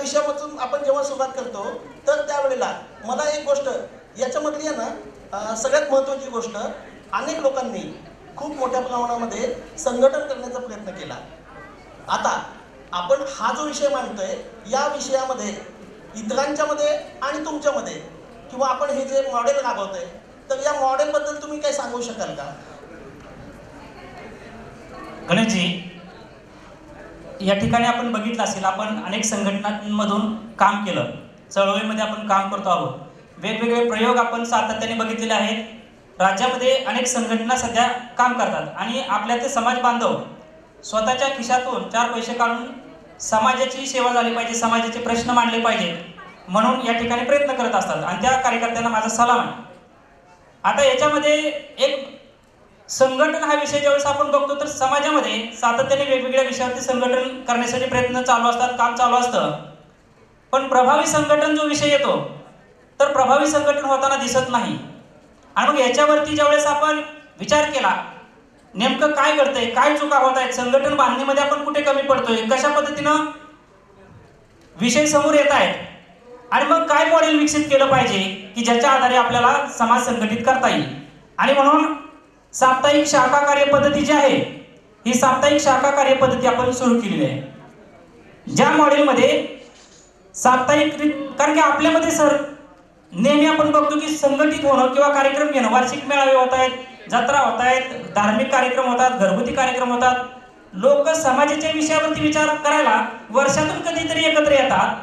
विषयापासून आपण जेव्हा सुरुवात करतो तर त्यावेळेला मला एक गोष्ट याच्यामधली आहे ना सगळ्यात महत्त्वाची गोष्ट अनेक लोकांनी खूप मोठ्या प्रमाणामध्ये संघटन करण्याचा प्रयत्न केला. आता आपण हा जो विषय मांडतोय या विषयामध्ये इतरांच्यामध्ये आणि तुमच्यामध्ये किंवा आपण हे जे मॉडेल राबवतोय तर या मॉडेलबद्दल तुम्ही काही सांगू शकाल का? गणेशजी या ठिकाणी आपण बघितलं असेल आपण अनेक संघटनांमधून काम केलं. चळवळीमध्ये आपण काम करतो आहोत. वेगवेगळे प्रयोग आपण सातत्याने बघितलेले आहेत. राज्यामध्ये अनेक संघटना सध्या काम करतात आणि आपल्या ते समाज बांधव स्वतःच्या खिशातून चार पैसे काढून समाजाची सेवा झाली पाहिजे समाजाचे प्रश्न मांडले पाहिजेत म्हणून या ठिकाणी प्रयत्न करत असतात. आणि त्या कार्यकर्त्यांना माझा सलाम आहे. आता याच्यामध्ये एक संघटन हा विषय ज्यावेळेस आपण बघतो तर समाजामध्ये सातत्याने वेगवेगळ्या विषयावरती संघटन करण्यासाठी प्रयत्न चालू असतात काम चालू असतं. पण प्रभावी संघटन जो विषय येतो तर प्रभावी संघटन होताना दिसत नाही. आणि मग याच्यावरती ज्यावेळेस आपण विचार केला नेमकं काय घडतंय काय चुका होत आहेत संघटन बांधणीमध्ये आपण कुठे कमी पडतोय कशा पद्धतीनं विषय समोर येत आहेत आणि मग काय मॉडेल विकसित केलं पाहिजे की ज्याच्या आधारे आपल्याला समाज संघटित करता येईल. आणि म्हणून साप्ताहिक शाखा कार्यपद्धती जी आहे ही साप्ताहिक शाखा कार्यपद्धती आपण सुरू केलेली आहे. ज्या मॉडेलमध्ये साप्ताहिक कारण की आपल्यामध्ये सर नेहमी आपण बघतो की संघटित होणं किंवा कार्यक्रम घेणं वार्षिक मेळावे होत आहेत जत्रा होत आहेत धार्मिक कार्यक्रम होतात घरगुती कार्यक्रम होतात. लोक समाजाच्या विषयावरती विचार करायला वर्षातून कधीतरी एकत्र येतात.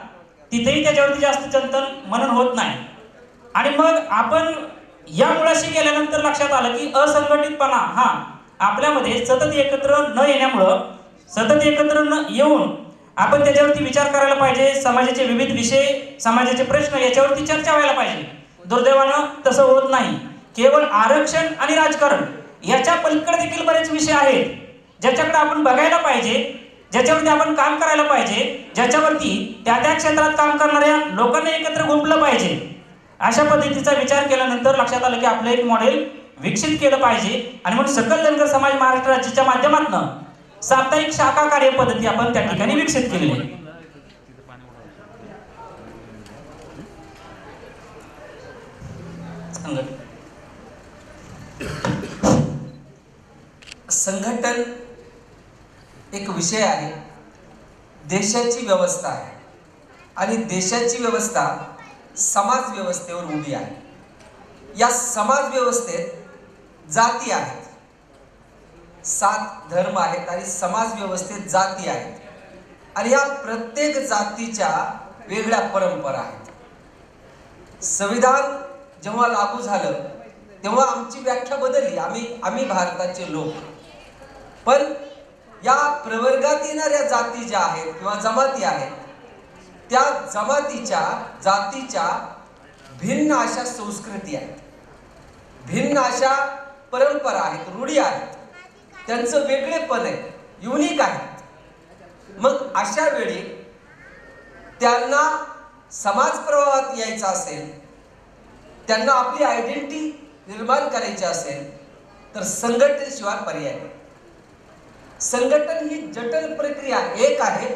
तिथेही त्याच्यावरती जास्त चिंतन मनन होत नाही. आणि मग आपण या मुळाशी गेल्यानंतर लक्षात आलं की असंघटितपणा हा आपल्यामध्ये सतत एकत्र न येण्यामुळं सतत एकत्र न येऊन आपण त्याच्यावरती विचार करायला पाहिजे समाजाचे विविध विषय समाजाचे प्रश्न याच्यावरती चर्चा व्हायला पाहिजे. दुर्दैवानं तसं होत नाही. केवळ आरक्षण आणि राजकारण याच्या पलीकडे देखील बरेच विषय आहेत ज्याच्याकडे आपण बघायला पाहिजे ज्याच्यावरती आपण काम करायला पाहिजे ज्याच्यावरती त्या त्या क्षेत्रात काम करणाऱ्या लोकांना एकत्र गुंपलं पाहिजे. अशा पद्धतीचा विचार केल्यानंतर लक्षात आलं की आपलं एक मॉडेल विकसित केलं पाहिजे. आणि म्हणून सकल धनगर समाज महाराष्ट्र राज्याच्या माध्यमातून साप्ताहिक शाखा कार्यपद्धती आपण त्या ठिकाणी विकसित केलेली आहे. संघटन. संघटन एक विषय आहे. देशाची व्यवस्था आहे. आणि देशाची व्यवस्था समाज व्यवस्थेवर उभी आहे. या समाज व्यवस्थेत जाती आहेत. सात धर्म आहेत आणि समाज व्यवस्थेत जाती आहेत. आणि या प्रत्येक जातीच्या वेगळ्या परंपरा आहेत. संविधान जेव्हा लागू झालं तेव्हा आमची व्याख्या बदलली. आम्ही आम्ही भारताचे लोक. पण या प्रवर्गात येणाऱ्या जाती ज्या आहेत किंवा जमाती आहेत त्या जमातीच्या जातीच्या भिन्न अशा संस्कृती आहेत. भिन्न अशा परंपरा आहेत रूढी आहेत. त्यांचं वेगळेपण आहे युनिक आहेत मग अशा वेळी त्यांना समाज प्रवाहात यायचं असेल त्यांना आपली आयडेंटिटी निर्माण करायची असेल तर संघटनेशिवाय पर्याय संघटन ही जटल प्रक्रिया एक आहे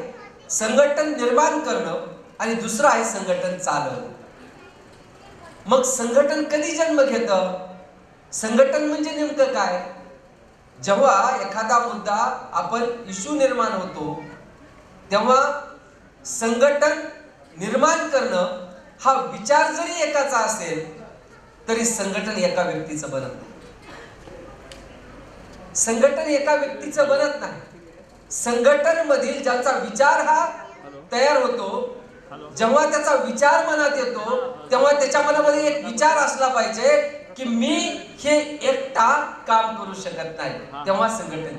संघटन निर्माण करणं आणि दुसरं आहे संघटन चालवणं. मग संघटन कधी जन्म घेतं? संघटन म्हणजे नेमकं काय? जेव्हा एखादा मुद्दा आपण इश्यू निर्माण होतो तेव्हा संघटन निर्माण करणं हा विचार जरी एकाचा असेल तरी संघटन एका व्यक्तीचं बनत नाही. संघटन एका व्यक्तीचं बनत नाही. संघटन मधील ज्याचा विचार हा तयार होतो जेव्हा त्याचा विचार मनात येतो तेव्हा त्याच्या मनामध्ये एक विचार असला पाहिजे की मी हे एकटा काम करू शकत नाही. तेव्हा संघटन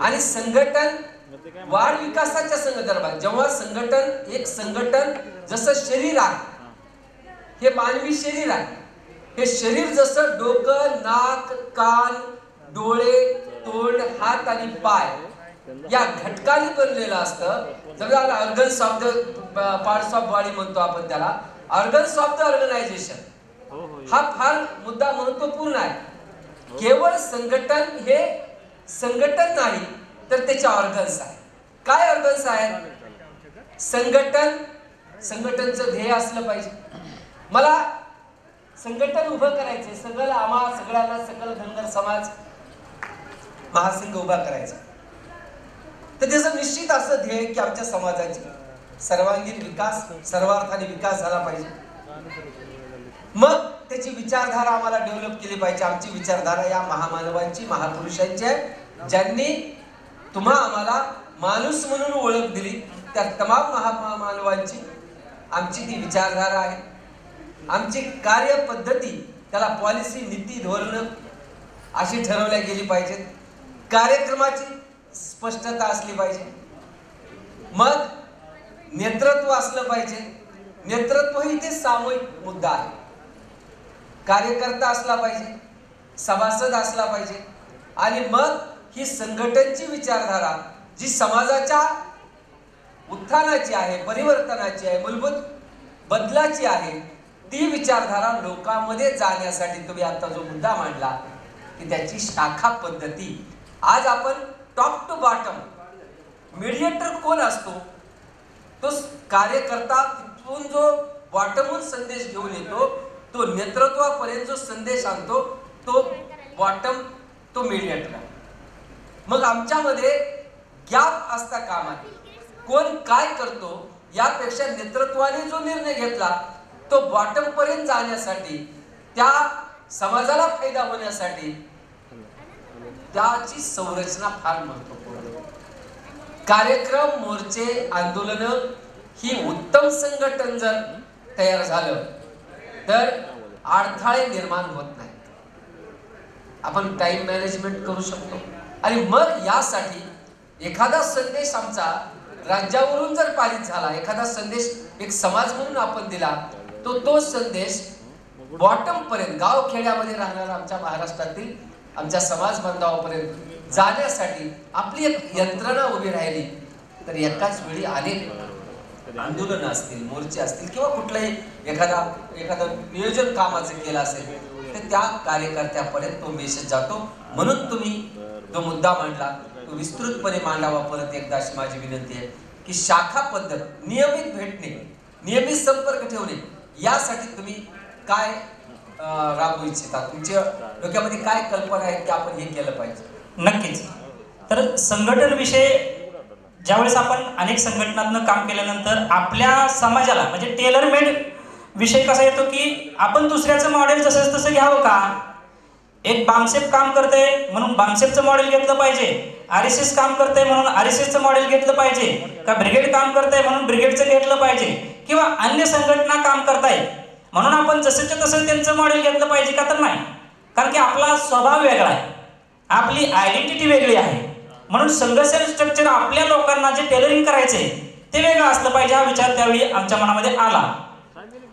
आणि संघटन वाढ विकासाच्या संदर्भात जेव्हा संघटन एक संघटन जसं शरीर आहे हे मानवी शरीर आहे हे शरीर जसं डोकं नाक कान डोळे तोंड हात आणि पाय या घटकाने बनलेलं असतं. समजा organs of the parts of body म्हणतो आपण त्याला ऑर्गन्स ऑफ द ऑर्गनायझेशन हा फार मुद्दा महत्त्वपूर्ण आहे. केवळ संघटन हे संघटन नाही तर त्याचे ऑर्गन्स आहे काय ऑर्गन्स आहेत? संघटन संघटनचं ध्येय असलं पाहिजे. मला संघटन उभं करायचे सगळं आम्हा सगळ्यांना सकल धनगर समाज महासंघ उभा करायचा. तर त्याचं निश्चित असं ध्येय की आमच्या समाजाची सर्वांगीण विकास सर्वार्थाने विकास झाला पाहिजे. मग त्याची विचारधारा आम्हाला डेव्हलप केली पाहिजे. आमची विचारधारा या महामानवांची महापुरुषांची आहे. ज्यांनी तुम्हा आम्हाला माणूस म्हणून ओळख दिली त्या तमाम महामानवांची आमची ती विचारधारा आहे. आमची कार्यपद्धती त्याला पॉलिसी नीती धोरणं अशी ठरवल्या गेली पाहिजेत. कार्यक्रमाची स्पष्टता असली पाहिजे. मग नेतृत्व असलं पाहिजे. नेतृत्व ही ते सामूहिक मुद्दा आहे. कार्यकर्ता असला पाहिजे सभासद असला पाहिजे आणि मग ही संघटनची विचारधारा जी समाजाच्या उत्थानाची आहे परिवर्तनाची आहे मूलभूत बदलाची आहे ती विचारधारा लोकांमध्ये जाण्यासाठी तुम्ही आता जो मुद्दा मांडला की त्याची शाखा पद्धती आज आपण टॉप टू बॉटम मीडिएटर कोण असतो? तो कार्यकर्ता तिथून जो बॉटमहून संदेश घेऊन येतो तो नेतृत्वापर्यंत जो संदेश आणतो तो बॉटम तो मीडिएटर आहे मग आमच्यामध्ये गॅप असता कामा कोण काय करतो यापेक्षा नेतृत्वाने जो निर्णय घेतला तो बॉटमपर्यंत जाण्यासाठी त्या समाजाला फायदा होण्यासाठी त्याची संरचना फार महत्त्वपूर्ण कार्यक्रम मोर्चे आंदोलन ही उत्तम संघटन जर तयार झालं तर अडथळे निर्माण होत नाही आपण टाइम मॅनेजमेंट करू शकतो. आणि मग यासाठी एखादा संदेश आमचा राज्यावरून जर पारित झाला एखादा संदेश एक समाज म्हणून आपण दिला तो तो संदेश बॉटम पर्यंत गाव खेड्यामध्ये राहणारा आमच्या महाराष्ट्रातील आमच्या समाज बांधवापर्यंत जाण्यासाठी आपली एक यंत्रणा उभी राहिली तर एकाच वेळी अनेक आंदोलन असतील मोर्चे असतील किंवा कुठलंही एखादा एखादं नियोजन कामाचं केलं असेल तर त्या कार्यकर्त्यापर्यंत तो मेसेज जातो. म्हणून तुम्ही जो मुद्दा मांडला तो विस्तृतपणे मांडावा. परत एकदा अशी माझी विनंती आहे की शाखा पद्धत नियमित भेटणे नियमित संपर्क ठेवणे यासाठी तुम्ही काय राबवू इच्छिता तुमच्या डोक्यामध्ये काय कल्पना आहेत की आपण हे केलं पाहिजे? नक्कीच. तर संघटन विषय ज्यावेळेस आपण अनेक संघटनांना काम केल्यानंतर आपल्या समाजाला म्हणजे टेलर मेड विषय कसा येतो की आपण दुसऱ्याचं मॉडेल जसं तसं घ्यावं का? एक बामसेप काम करते म्हणून बामसेपचं मॉडेल घेतलं पाहिजे. आर एस एस काम करते म्हणून आर एस एसचं मॉडेल घेतलं पाहिजे. का ब्रिगेड काम करते म्हणून ब्रिगेडचं घेतलं पाहिजे. किंवा अन्य संघटना काम करताय म्हणून आपण जसंच्या तसं त्यांचं मॉडेल घेतलं पाहिजे का तर नाही. कारण की आपला स्वभाव वेगळा आहे. आपली आयडेंटिटी वेगळी आहे. म्हणून संघर्ष स्ट्रक्चर आपल्या लोकांना जे टेलरिंग करायचे ते वेगळं असलं पाहिजे हा विचार त्यावेळी आमच्या मनामध्ये आला.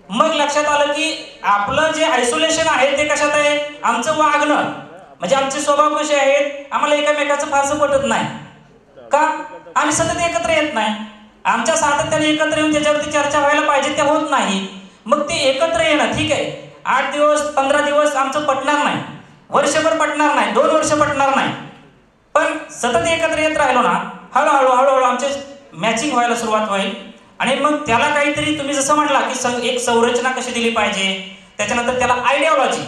मग लक्षात आलं की आपलं जे आयसोलेशन आहे ते कशात आहे? आमचं वागणं. म्हणजे आमचे स्वभाव कसे आहेत? आम्हाला एकामेकाचं फारसं पटत नाही. का? आम्ही सतत एकत्र येत नाही. आमच्या सातत्याने एकत्र येऊन त्याच्यावरती चर्चा व्हायला पाहिजे ते होत नाही. मग ते एकत्र येणं ठीक आहे. आठ दिवस पंधरा दिवस आमचं पटणार नाही. वर्षभर पटणार नाही. दोन वर्ष पटणार नाही. पण सतत एकत्र येत राहिलो ना हळूहळू हळूहळू आमचे मॅचिंग व्हायला सुरुवात होईल. आणि मग त्याला काहीतरी तुम्ही जसं म्हटला की सं एक संरचना कशी दिली पाहिजे त्याच्यानंतर त्याला आयडिओलॉजी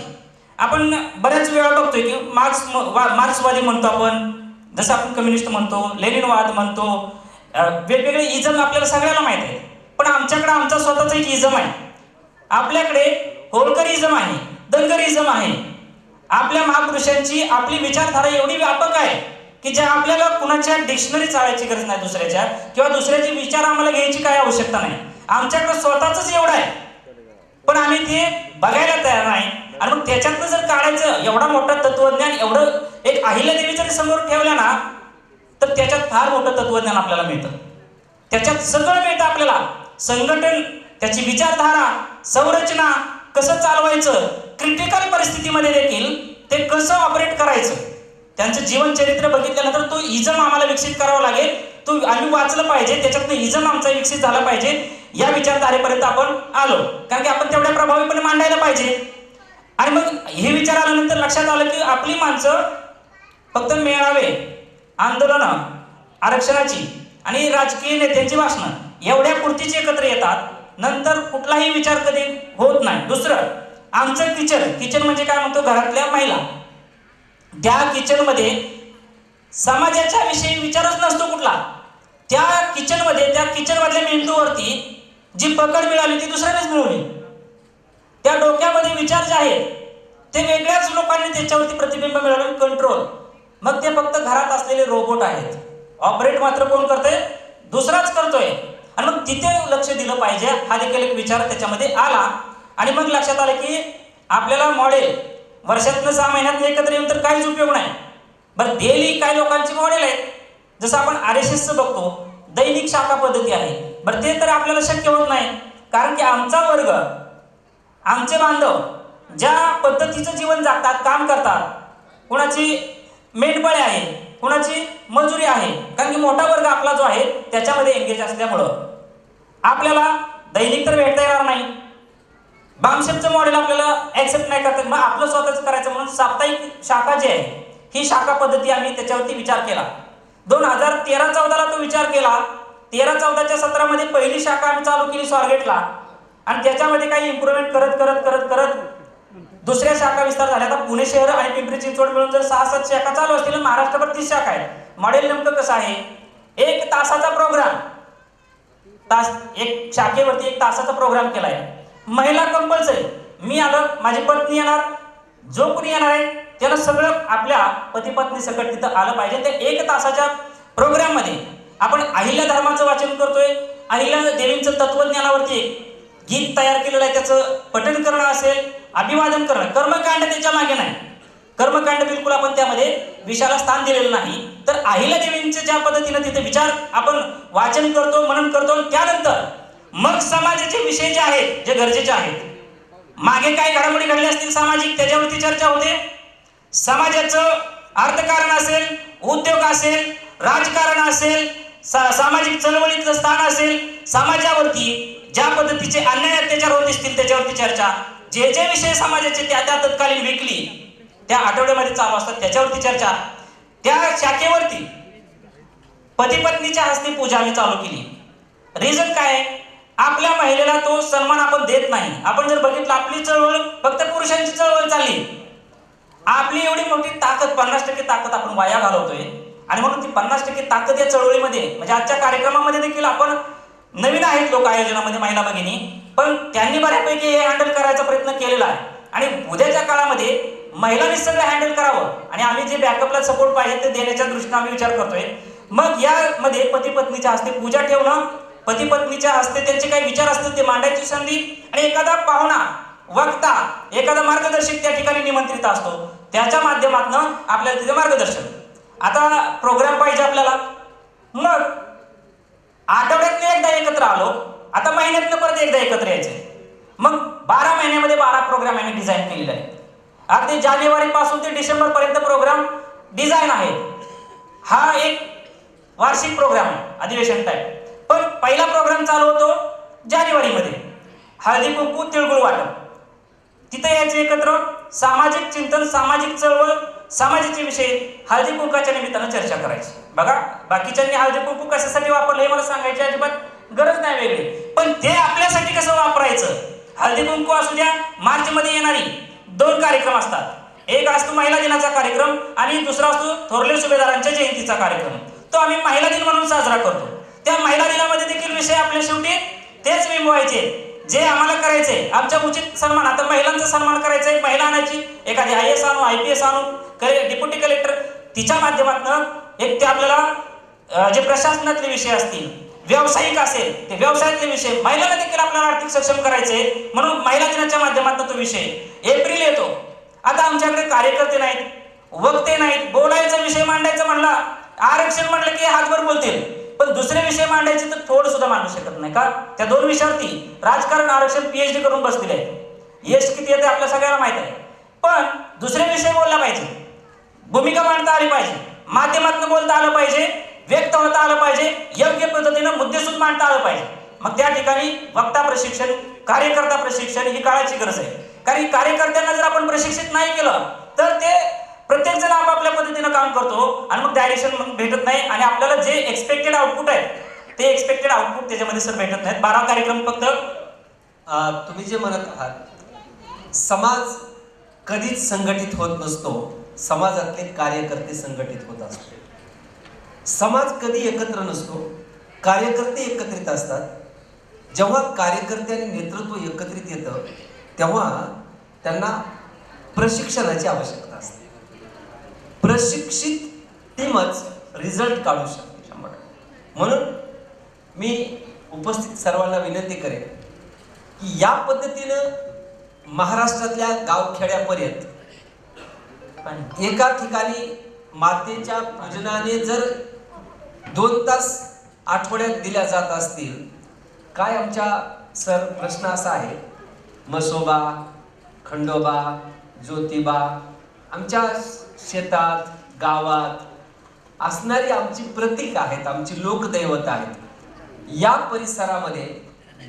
आपण बऱ्याच वेळा बघतोय की मार्क्स मार्क्सवादी म्हणतो आपण. जसं आपण कम्युनिस्ट म्हणतो लेनिनवाद म्हणतो. वेगवेगळे इजम आपल्याला सगळ्याला माहीत आहे पण आमच्याकडे आमचा स्वतःचा एक इजम आहे. आपल्याकडे होळकर आहे दंगरिझम आहे. आपल्या महापुरुषांची आपली विचारधारा एवढी व्यापक आहे की ज्या आपल्याला कुणाच्या डिक्शनरी चाळायची गरज नाही दुसऱ्याच्या किंवा दुसऱ्याचे विचार आम्हाला घ्यायची काय आवश्यकता नाही. आमच्याकडे स्वतःच एवढं आहे. पण आम्ही ते बघायला तयार नाही. आणि मग त्याच्यातनं जर काढायचं एवढा मोठा तत्वज्ञान एवढं एक अहिल्यादेवी जरी समोर ठेवलं ना तर त्याच्यात फार मोठं तत्वज्ञान आपल्याला मिळतं. त्याच्यात सगळं मिळतं आपल्याला. संघटन त्याची विचारधारा संरचना कसं चालवायचं क्रिटिकल परिस्थितीमध्ये देखील ते कसं ऑपरेट करायचं त्यांचं जीवनचरित्र बघितल्यानंतर तो इजम आम्हाला विकसित करावा लागेल. तो आम्ही वाचलं पाहिजे त्याच्यातनं इजम आमचा विकसित झाला पाहिजे या विचारधारेपर्यंत आपण आलो. कारण की आपण तेवढ्या प्रभावीपणे मांडायला पाहिजे. आणि मग हे विचार आल्यानंतर लक्षात आलं की आपली माणसं फक्त मेळावे आंदोलनं आरक्षणाची आणि राजकीय नेत्यांची भाषणं एवढ्या पुरतीच एकत्र येतात नंतर कुठलाही विचार कधी होत नाही. दुसरं आमचं किचन किचन म्हणजे काय म्हणतो घरातल्या महिला? त्या किचनमध्ये समाजाच्या विषयी विचारच नसतो कुठला. त्या किचनमध्ये त्या किचनमधल्या मेंदूवरती जी पकड मिळाली ती दुसऱ्यानेच मिळवली. त्या डोक्यामध्ये विचार जे आहेत ते वेगळ्याच लोकांनी त्याच्यावरती प्रतिबिंब मिळवले कंट्रोल मग ते फक्त घरात असलेले रोबोट आहेत. ऑपरेट मात्र कोण करतंय? दुसराच करतोय. आणि मग तिथे लक्ष दिलं पाहिजे. हा देखील एक विचार त्याच्यामध्ये आला. आणि मग लक्षात आलं की आपल्याला मॉडेल वर्षातनं सहा महिन्यात एकत्र येऊन तर काहीच उपयोग नाही. बरं डेली काही लोकांची मॉडेल आहेत. जसं आपण आर एस एसचं बघतो दैनिक शाखा पद्धती आहे. बरं ते तर आपल्याला शक्य होत नाही. कारण की आमचा वर्ग आमचे बांधव ज्या पद्धतीचं जीवन जातात काम करतात कुणाची मेंढपाळे आहे कुणाची? मंजुरी आहे. कारण की मोठा वर्ग आपला जो आहे त्याच्यामध्ये एंगेज असल्यामुळं. आपल्याला दैनिक तर भेटता येणार नाही. बामशेपचं मॉडेल आपल्याला ऍक्सेप्ट नाही करता मग आपलं स्वतःच करायचं म्हणून साप्ताहिक शाखा जी आहे ही शाखा पद्धती आम्ही त्याच्यावरती विचार केला. दोन हजार तेरा चौदाला तो विचार केला. तेरा चौदाच्या सत्रामध्ये पहिली शाखा आम्ही चालू केली स्वारगेटला. आणि त्याच्यामध्ये काही इम्प्रुव्हमेंट करत करत करत करत दुसऱ्या शाखा विस्तार झाल्या आता पुणे शहर आणि पिंपरी चिंचवड मिळून जर सहा सात शाखा चालू असतील महाराष्ट्रभर तीस शाखा आहेत. मॉडेल नेमकं कसं आहे? एक तासाचा प्रोग्राम तास एक शाखेवरती एक तासाचा प्रोग्राम केला आहे महिला कंपल्सरी मी आलं माझी पत्नी येणार. जो कोणी येणार आहे त्याला सगळं आपल्या पती पत्नी सकट तिथं आलं पाहिजे. त्या एक तासाच्या प्रोग्राममध्ये आपण अहिल्या धर्माचं वाचन करतोय. अहिल्या देवींचं तत्वज्ञानावरती एक गीत तयार केलेलं आहे. त्याचं पठण करणं असेल. अभिवादन करणं. कर्मकांड त्याच्यामागे नाही. कर्मकांड बिलकुल आपण त्यामध्ये विषयाला स्थान दिलेलं नाही. तर अहिल्या देवींचे ज्या पद्धतीनं तिथे विचार आपण वाचन करतो मनन करतो आणि त्यानंतर मग समाजाचे विषय जे आहेत जे गरजेचे आहेत मागे काय घडामोडी घडल्या असतील सामाजिक त्याच्यावरती चर्चा होते. समाजाचं अर्थकारण असेल उद्योग असेल राजकारण असेल सा- सामाजिक चळवळीतलं स्थान असेल समाजावरती ज्या पद्धतीचे अन्याय अत्याचार होत असतील त्याच्यावरती चर्चा जे जे विषय समाजाचे त्या त्या तत्कालीन विकली त्या आठवड्यामध्ये चालू असतात त्याच्यावरती चर्चा. त्या शाखेवरती पती पत्नीच्या हस्ते पूजा आम्ही चालू केली. रिझन काय आपल्या महिलेला तो सन्मान आपण देत नाही. आपण जर बघितलं आपली चळवळ फक्त पुरुषांची चळवळ चालली. आपली एवढी मोठी ताकद पन्नास टक्के ताकद आपण वाया घालवतोय. आणि म्हणून ती पन्नास टक्के ताकद या चळवळीमध्ये म्हणजे आजच्या कार्यक्रमामध्ये देखील आपण नवीन आहेत लोक आयोजनामध्ये महिला भगिनी. पण त्यांनी बऱ्यापैकी हे हँडल करायचा प्रयत्न केलेला आहे. आणि उद्याच्या काळामध्ये महिलांनी सगळं हँडल करावं आणि आम्ही जे बॅकअपला सपोर्ट पाहिजे ते देण्याच्या दृष्टीने आम्ही विचार करतोय. मग यामध्ये पती पत्नीच्या हस्ते पूजा ठेवणं पती पत्नीच्या हस्ते त्यांचे काही विचार असतील ते मांडायची संधी आणि एखादा पाहुणा वक्ता एखादा मार्गदर्शक त्या ठिकाणी निमंत्रित असतो. त्याच्या माध्यमातून आपल्याला तिथे मार्गदर्शन. आता प्रोग्राम पाहिजे आपल्याला. मग आठवड्यातनं एकदा एकत्र आलो आता महिन्यातनं परत एकदा एकत्र यायचे. मग बारा महिन्यामध्ये बारा प्रोग्राम आम्ही डिझाईन केलेले आहेत अगदी जानेवारी पासून ते डिसेंबर पर्यंत प्रोग्राम डिझाईन आहे. हा एक वार्षिक प्रोग्राम आहे अधिवेशन टाईप पण पहिला प्रोग्राम चालू होतो जानेवारीमध्ये. हळदी कुंकू तिळगुळ वाटप. तिथे यायचे एकत्र. सामाजिक चिंतन सामाजिक चळवळ समाजाचे विषय हळदी कुंकाच्या निमित्तानं चर्चा करायची. बघा बाकीच्यांनी हळदी कुंकू कशासाठी वापरलं हे मला सांगायचे अजिबात गरज नाही वेगळी. पण ते आपल्यासाठी कसं वापरायचं? हळदी कुंकू असू द्या मार्च मध्ये येणारी दोन कार्यक्रम असतात. एक असतो महिला दिनाचा कार्यक्रम आणि दुसरा असतो थोरले सुभेदारांच्या जयंतीचा कार्यक्रम. तो आम्ही महिला दिन म्हणून साजरा करतो. त्या महिला दिनामध्ये देखील विषय आपल्या शेवटी तेच बिंबवायचे. जे आम्हाला करायचे आमच्या उचित सन्मान. आता महिलांचा सन्मान करायचा एक महिला आणायची. एखादी I A S I P S आणू डिप्युटी कलेक्टर तिच्या माध्यमातून एक ते आपल्याला जे प्रशासनातले विषय असतील व्यावसायिक असेल ते व्यवसायातले विषय. महिलांना देखील आपल्याला आर्थिक सक्षम करायचे म्हणून महिला दिनाच्या माध्यमातून तो विषय एप्रिल येतो. आता आमच्याकडे कार्यकर्ते नाहीत वक्ते नाहीत बोलायचा विषय मांडायचा म्हणला आरक्षण म्हटलं की हातभर बोलतील. पण दुसरे विषय मांडायचे तर थोडं सुद्धा मांडू शकत नाही का? त्या दोन विषयावरती राजकारण आरक्षण पीएचडी करून बसतील. आहेत यश किती येते आपल्या सगळ्यांना माहीत आहे. पण दुसरे विषय बोलला पाहिजे. भूमिका मांडता आली पाहिजे. माध्यमातून बोलता आलं पाहिजे. व्यक्त होता आलं पाहिजे योग्य पद्धतीनं मुद्देसूद मांडता आलं पाहिजे. मग त्या ठिकाणी वक्ता प्रशिक्षण कार्यकर्ता प्रशिक्षण ही काळाची गरज आहे. कारण कार्यकर्त्यांना जर आपण प्रशिक्षित नाही केलं तर ते प्रत्येक जण आपापल्या पद्धतीनं काम करतो आणि मग डायरेक्शन मग भेटत नाही आणि आपल्याला जे एक्सपेक्टेड आउटपुट आहे ते एक्सपेक्टेड आउटपुट त्याच्यामध्ये सर भेटत नाहीत. बारा कार्यक्रम फक्त. तुम्ही जे म्हणत आहात समाज कधीच संघटित होत नसतो. समाजातले कार्यकर्ते संघटित होत असतो समाज कधी एकत्र नसतो कार्यकर्ते एकत्रित असतात. जेव्हा कार्यकर्ते आणि नेतृत्व एकत्रित येतं तेव्हा त्यांना प्रशिक्षणाची आवश्यकता असते. प्रशिक्षित टीमच रिझल्ट काढू शकते शंभर म्हणून मी उपस्थित सर्वांना विनंती करेन की या पद्धतीनं महाराष्ट्रातल्या गावखेड्यापर्यंत एका ठिकाणी मातेच्या पूजनाने जर दोन तास आठवड्यात दिल्या जात असतील. काय आमच्या सर प्रश्न असा आहे? मसोबा खंडोबा ज्योतिबा आमच्या शेतात गावात असणारी आमची प्रतीक आहेत आमची लोकदैवत आहेत. या परिसरामध्ये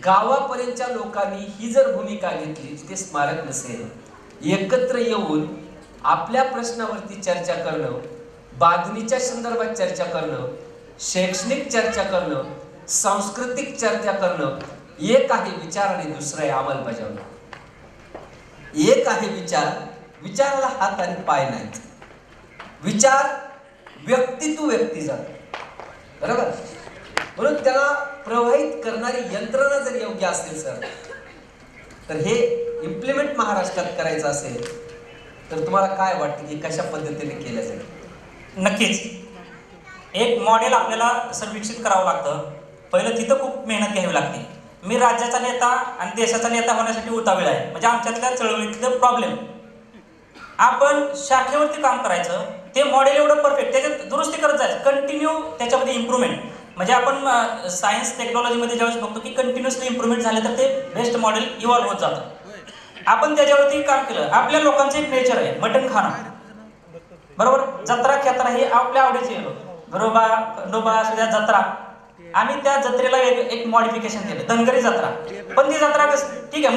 गावापर्यंतच्या लोकांनी ही जर भूमिका घेतली ते स्मारक नसेल. एकत्र येऊन आपल्या प्रश्नावरती चर्चा करणं बांधणीच्या संदर्भात चर्चा करणं शैक्षणिक चर्चा करणं सांस्कृतिक चर्चा करणं एक आहे विचार आणि दुसरं आहे अंमलबजावणी. एक आहे विचार विचाराला हात आणि पाय नाहीत. विचार व्यक्तित्व व्यक्ती जात बरोबर? म्हणून त्याला प्रवाहित करणारी यंत्रणा जर योग्य असेल सर तर हे इम्प्लिमेंट महाराष्ट्रात करायचं असेल तर तुम्हाला काय वाटतं की कशा पद्धतीने केलं जाईल? नक्कीच. एक मॉडेल आपल्याला सर करावं लागतं. पहिलं तिथं खूप मेहनत घ्यावी लागते. मी राज्याचा नेता आणि देशाचा नेता होण्यासाठी उतावीळ आहे. म्हणजे आमच्यातल्या चळवळीतलं प्रॉब्लेम आपण शाखेवरती काम करायचं ते मॉडेल एवढं परफेक्ट त्याच्यात दुरुस्ती करत जायचं. कंटिन्यू त्याच्यामध्ये इम्प्रूव्हमेंट म्हणजे आपण सायन्स टेक्नॉलॉजीमध्ये ज्यावेळेस बघतो की कंटिन्युअसली इम्प्रूव्हमेंट झाले तर ते बेस्ट मॉडेल इव्हॉल्व्ह होत जातं. आपण त्याच्यावरती काम केलं. आपल्या लोकांचं एक नेचर आहे. मटण खाणं. बरोबर? जत्रा खेत्रा हे आपल्या आवडीचे बरोबर खंडोबा असू द्या जत्रा. आम्ही त्या जत्रेला एक एक मॉडिफिकेशन केलं. धनगरी जत्रा. पण ती जत्रा कसं ठीक आहे